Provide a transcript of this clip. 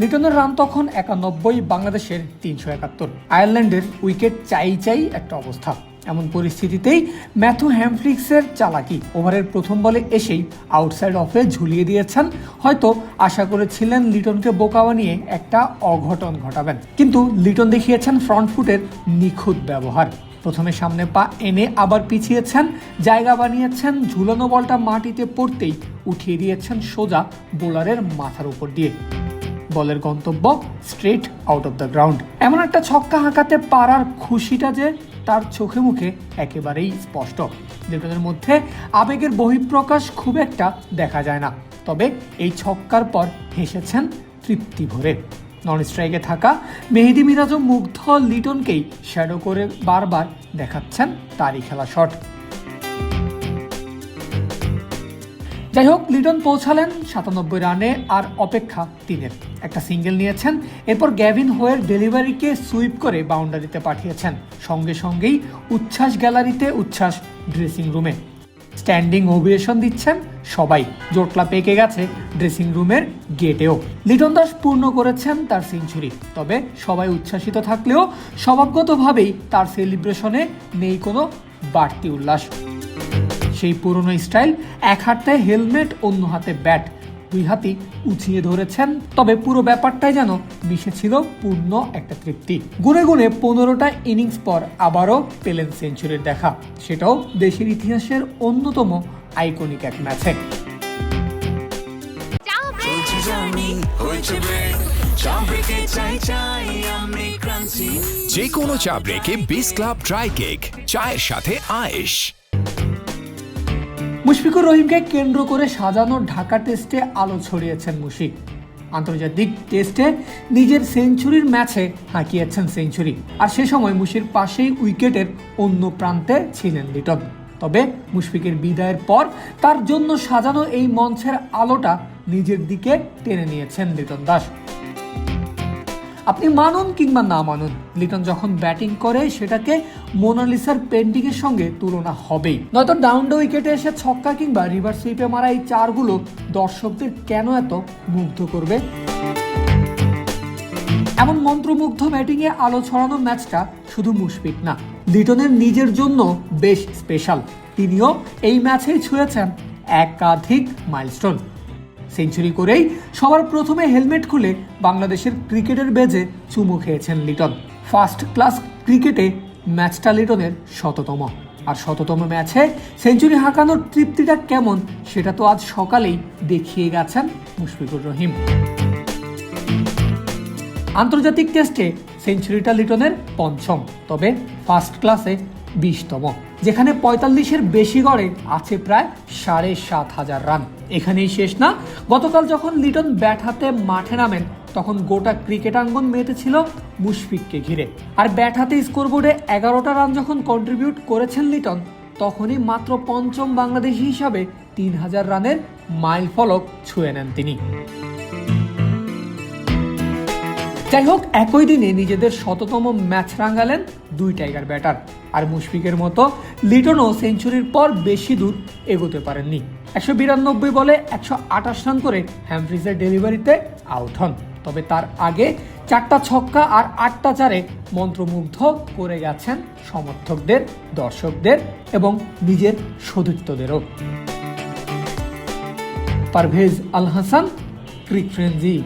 লিটনের রান তখন একানব্বই, বাংলাদেশের তিনশো একাত্তর। আয়ারল্যান্ডের উইকেট চাই চাই একটা অবস্থা। এমন পরিস্থিতিতেই ম্যাথু হ্যামফ্রিক্সের চালাকি ওভারের প্রথম বলে এসেই আউটসাইড অফে ঝুলিয়ে দিয়েছেন। হয়তো আশা করেছিলেন লিটনকে বোকা বানিয়ে একটা অঘটন ঘটাবেন। কিন্তু লিটন দেখিয়েছেন ফ্রন্ট ফুটের নিখুঁত ব্যবহার। প্রথমে সামনে পা এনে আবার পিছিয়েছেন, জায়গা বানিয়েছেন, ঝুলানো বলটা মাটিতে পড়তেই উঠিয়ে দিয়েছেন সোজা বোলারের মাথার উপর দিয়ে। বলের গন্তব্য straight out of the ground এমন একটা ছক্কা হাঁকাতে পারার খুশিটা যে তার চোখে মুখে একেবারেই স্পষ্ট। লিটনের মধ্যে আবেগের বহিঃপ্রকাশ খুব একটা দেখা যায় না। তবে এই ছক্কার পর হেসেছেন তৃপ্তি ভরে। নন স্ট্রাইকে থাকা মেহেদি মিরাজও মুগ্ধ লিটনকেই শ্যাডো করে বারবার দেখাচ্ছেন তারই খেলা শট যাই হোক, লিটন পৌঁছালেন সাতানব্বই রানে আর অপেক্ষা তিনের। একটা সিঙ্গেল নিয়েছেন। এরপর গ্যাভিন হোয়ের ডেলিভারিকে সুইপ করে বাউন্ডারিতে পাঠিয়েছেন। সঙ্গে সঙ্গেই উচ্ছ্বাস গ্যালারিতে উচ্ছ্বাস ড্রেসিং রুমে। স্ট্যান্ডিং ওভিয়েশন দিচ্ছেন সবাই। জোটলা পেকে গেছে ড্রেসিং রুমের গেটেও। লিটন দাস পূর্ণ করেছেন তার সেঞ্চুরি। তবে সবাই উচ্ছ্বাসিত থাকলেও স্বভাবগতভাবেই তার সেলিব্রেশনে নেই কোনো বাড়তি উল্লাস। সেই পুরনো স্টাইল এক হাতে হেলমেট, অন্য হাতে ব্যাট। দুই হাতি উঁচিয়ে ধরেছেন। তবে পুরো ব্যাপারটাই যেন মিশে ছিল পূর্ণ একটা তৃপ্তি। গুনে গুনে পনেরোটা ইনিংস পর আবারও পেলেন সেঞ্চুরির দেখা। সেটাও দেশের ইতিহাসের অন্যতম আইকনিক এক ম্যাচে। যে কোনো চা ব্রেকে বিস ক্লাব ড্রাই কেক, চায়ের সাথে আয়েশ। মুশফিকুর রহিমকে কেন্দ্র করে সাজানো ঢাকা টেস্টে আলো ছড়িয়েছেন মুশিক আন্তর্জাতিক টেস্টে নিজের সেঞ্চুরির ম্যাচে হাঁকিয়েছেন সেঞ্চুরি। আর সে সময় মুশির পাশেই উইকেটের অন্য প্রান্তে ছিলেন লিটন। তবে মুশফিকের বিদায়ের পর তার জন্য সাজানো এই মঞ্চের আলোটা নিজের দিকে টেনে নিয়েছেন লিটন দাস। আপনি মানুন কিংবা না মানুন, লিটন যখন ব্যাটিং করে, সেটাকে মোনালিসার পেন্টিং এর সঙ্গে তুলনা হবেই। নয়তো ডাউন উইকেটে এসে ছক্কা কিংবা রিভার সুইপে মারা এই চারগুলো দর্শকদের কেন এত মুগ্ধ করবে? এমন মন্ত্রমুগ্ধ ব্যাটিংয়ে আলো ছড়ানো ম্যাচটা শুধু মুশফিক না, লিটনের নিজের জন্য বেশ স্পেশাল তিনিও এই ম্যাচেই ছুঁয়েছেন একাধিক মাইলস্টোন সেঞ্চুরি করেই সবার প্রথমে হেলমেট খুলে বাংলাদেশের ক্রিকেটের বেজে চুমু খেয়েছেন লিটন। ফার্স্ট ক্লাস ক্রিকেটে ম্যাচটা লিটনের শততম। আর শততম ম্যাচে সেঞ্চুরি হাঁকানোর তৃপ্তিটা কেমন সেটা তো আজ সকালেই দেখিয়ে গেছেন মুশফিকুর রহিম। আন্তর্জাতিক টেস্টে সেঞ্চুরিটা লিটনের পঞ্চম। তবে ফার্স্ট ক্লাসে বিশতম, যেখানে পঁয়তাল্লিশের বেশি গড়ে আছে প্রায় সাড়ে সাত হাজার রান। এখানেই শেষ না, গতকাল যখন লিটন ব্যাট হাতে মাঠে নামেন, তখন গোটা ক্রিকেটাঙ্গন মেতেছিল মুশফিককে ঘিরে। আর ব্যাট হাতে স্কোরবোর্ডে এগারোটা রান যখন কন্ট্রিবিউট করেছেন লিটন, তখনই মাত্র পঞ্চম বাংলাদেশি হিসাবে তিন হাজার রানের মাইল ফলক ছুঁয়ে নেন তিনি। যাই হোক, একই দিনে নিজেদের শততম ম্যাচ রাঙ্গালেন দুই টাইগার ব্যাটার। আর মুশফিকের মতো লিটনও সেঞ্চুরির পর বেশি দূর এগোতে পারেননি। একশো বিরানব্বই বলে একশো আঠাশ রান করে হ্যামফ্রিজের ডেলিভারিতে আউট হন। তবে তার আগে চারটা ছক্কা আর আটটা চারে মন্ত্রমুগ্ধ করে গেছেন সমর্থকদের, দর্শকদের এবং নিজের সতীর্থদেরও। Parvez Al Hasan, cric frenzy